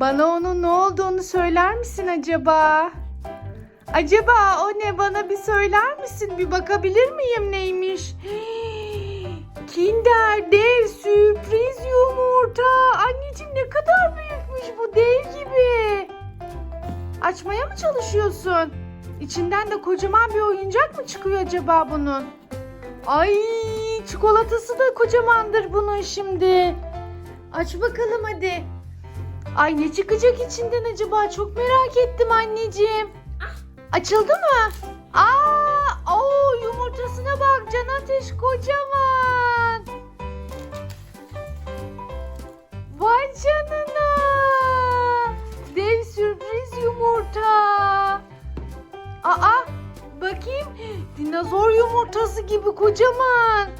Bana onun ne olduğunu söyler misin acaba? Acaba o ne bana bir söyler misin? Bir bakabilir miyim neymiş? Kinder dev sürpriz yumurta. Anneciğim ne kadar büyükmüş bu dev gibi. Açmaya mı çalışıyorsun? İçinden de kocaman bir oyuncak mı çıkıyor acaba bunun? Ay çikolatası da kocamandır bunun şimdi. Aç bakalım hadi. Ay ne çıkacak içinden acaba? Çok merak ettim anneciğim. Açıldı mı? Aa, o yumurtasına bak Can Ateş kocaman. Vay canına. Dev sürpriz yumurta. Aa, bakayım. Dinozor yumurtası gibi kocaman.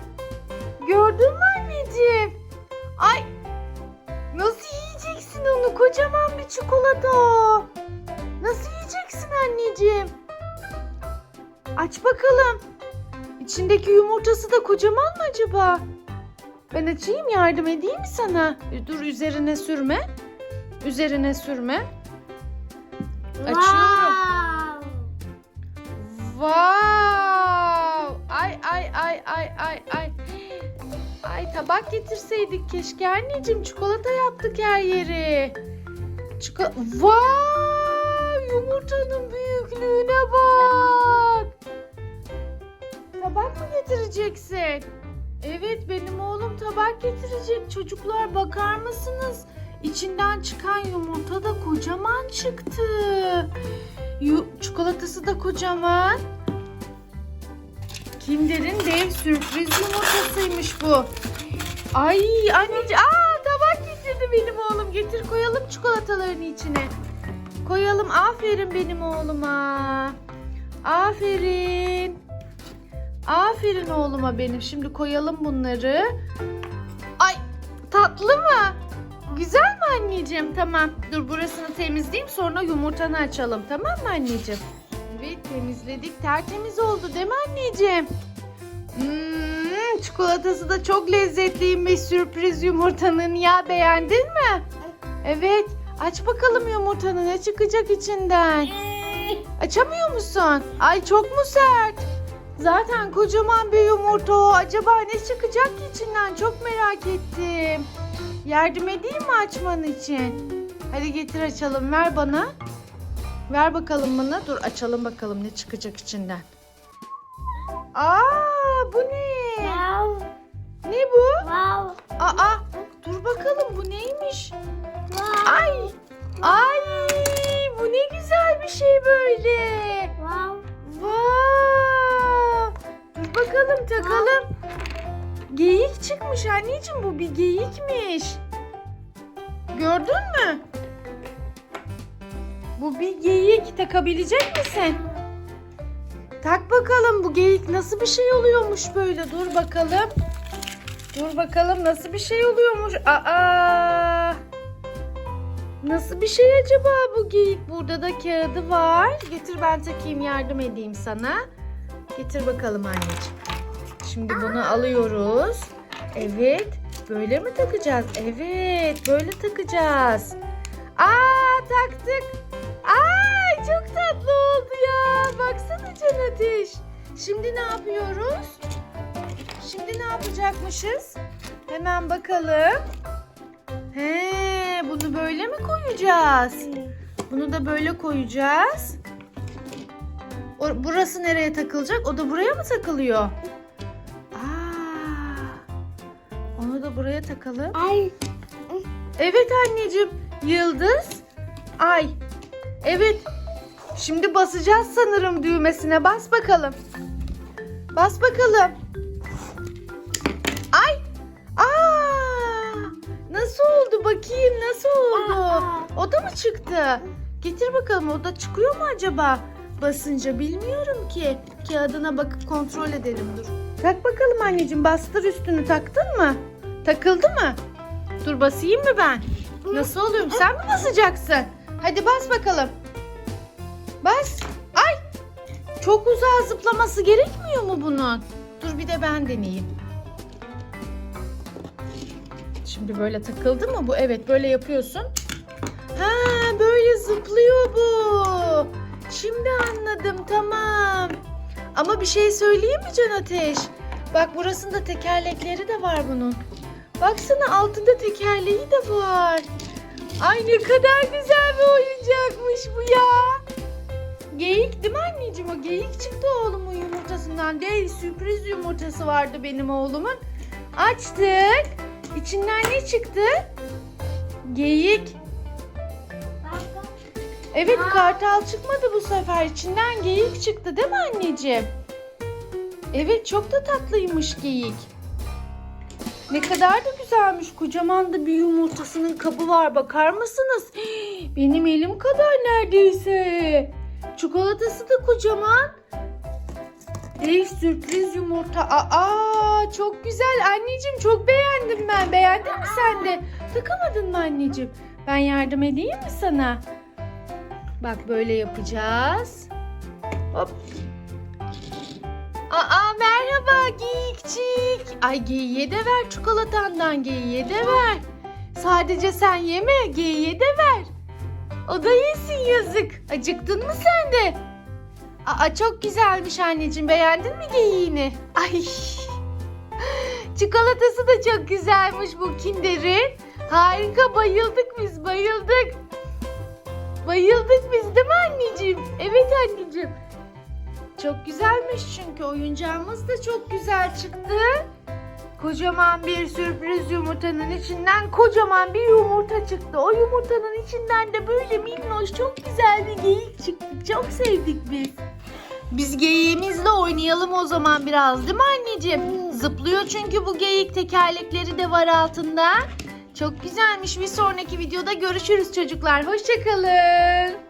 Gördün mü anneciğim? Ay, nasıl yiyeceksin onu? Kocaman bir çikolata. Nasıl yiyeceksin anneciğim? Aç bakalım. İçindeki yumurtası da kocaman mı acaba? Ben açayım yardım edeyim mi sana? E, Dur üzerine sürme. Üzerine sürme. Açıyorum. Tabak getirseydik keşke anneciğim. Çikolata yaptık her yeri. Çiko Wow! Yumurtanın büyüklüğüne bak. Tabak mı getireceksin? Evet benim oğlum tabak getirecek. Çocuklar bakar mısınız? İçinden çıkan yumurta da kocaman çıktı. Yu- çikolatası da kocaman. Kinder'in dev sürpriz yumurtasıymış bu. Ay anneciğim. Aa tabak getirdi benim oğlum. Getir koyalım çikolataların içine. Koyalım. Aferin benim oğluma. Aferin. Aferin oğluma benim. Şimdi koyalım bunları. Ay tatlı mı? Güzel mi anneciğim? Tamam. Dur burasını temizleyeyim sonra yumurtanı açalım. Tamam mı anneciğim? Evet temizledik. Tertemiz oldu değil mi anneciğim? Hmm, çikolatası da çok lezzetliymiş sürpriz yumurtanın ya beğendin mi? Evet aç bakalım yumurtanı ne çıkacak içinden? Açamıyor musun? Ay çok mu sert? Zaten kocaman bir yumurta o. Acaba ne çıkacak ki içinden? Çok merak ettim. Yardım edeyim mi açman için? Hadi getir açalım. Ver bana. Ver bakalım bana. Dur açalım bakalım ne çıkacak içinden. Aa bu ne? Ne bu? Aa dur bakalım bu neymiş? Ay ay bu ne güzel bir şey böyle. Wow! Dur bakalım takalım. Geyik çıkmış anneciğim bu bir geyikmiş. Gördün mü? Bu bir geyik takabilecek misin? Tak bakalım bu geyik nasıl bir şey oluyormuş böyle dur bakalım. Dur bakalım nasıl bir şey oluyormuş. Aa! Nasıl bir şey acaba bu geyik? Burada da kağıdı var. Getir ben takayım yardım edeyim sana. Getir bakalım anneciğim. Şimdi bunu alıyoruz. Evet. Böyle mi takacağız? Evet. Böyle takacağız. Aa taktık. Ay çok tatlı oldu ya. Baksana Can Ateş. Şimdi ne yapıyoruz? Şimdi ne yapacakmışız? Hemen bakalım. He, bunu böyle mi koyacağız? Bunu da böyle koyacağız. Burası nereye takılacak? O da buraya mı takılıyor? Aa, onu da buraya takalım. Evet anneciğim. Yıldız, ay. Evet. Şimdi basacağız sanırım düğmesine. Bas bakalım. Bas bakalım. Bakayım? Nasıl oldu? O da mı çıktı? Getir bakalım o da çıkıyor mu acaba? Basınca bilmiyorum ki. Kağıdına bakıp kontrol edelim dur. Tak bakalım anneciğim bastır üstünü taktın mı? Takıldı mı? Dur basayım mı ben? Nasıl oluyorum? Sen mi basacaksın? Hadi bas bakalım. Bas. Ay! Çok uzağa zıplaması gerekmiyor mu bunun? Dur bir de ben deneyeyim. Şimdi böyle takıldı mı bu? Evet böyle yapıyorsun. Ha böyle zıplıyor bu. Şimdi anladım tamam. Ama bir şey söyleyeyim mi Can Ateş? Bak burasında tekerlekleri de var bunun. Baksana altında tekerleği de var. Ay ne kadar güzel bir oyuncakmış bu ya. Geyik değil mi anneciğim o? Geyik çıktı oğlumun yumurtasından. Değil sürpriz yumurtası vardı benim oğlumun. Açtık. İçinden ne çıktı? Geyik. Evet kartal çıkmadı bu sefer. İçinden geyik çıktı değil mi anneciğim? Evet çok da tatlıymış geyik. Ne kadar da güzelmiş. Kocaman da bir yumurtasının kabı var. Bakar mısınız? Benim elim kadar neredeyse. Çikolatası da kocaman. Ey sürpriz yumurta. Aa çok güzel. Anneciğim çok beğendim ben. Beğendin mi sen de? Takamadın mı anneciğim? Ben yardım edeyim mi sana? Bak böyle yapacağız. Hop. Aa merhaba geyikçik. Ay geyiğe de ver çikolatandan geyiğe de ver. Sadece sen yeme geyiğe de ver. O da yesin yazık. Acıktın mı sen de? Aa çok güzelmiş anneciğim. Beğendin mi geyiğini? Ay. Çikolatası da çok güzelmiş bu Kinder'in. Harika bayıldık biz bayıldık. Bayıldık biz değil mi anneciğim? Evet anneciğim. Çok güzelmiş çünkü oyuncağımız da çok güzel çıktı. Kocaman bir sürpriz yumurtanın içinden kocaman bir yumurta çıktı. O yumurtanın içinden de böyle minnoş çok güzel bir geyik çıktı. Çok sevdik biz. Biz geyiğimizle oynayalım o zaman biraz değil mi anneciğim? Zıplıyor çünkü bu geyik tekerlekleri de var altında. Çok güzelmiş. Bir sonraki videoda görüşürüz çocuklar. Hoşçakalın.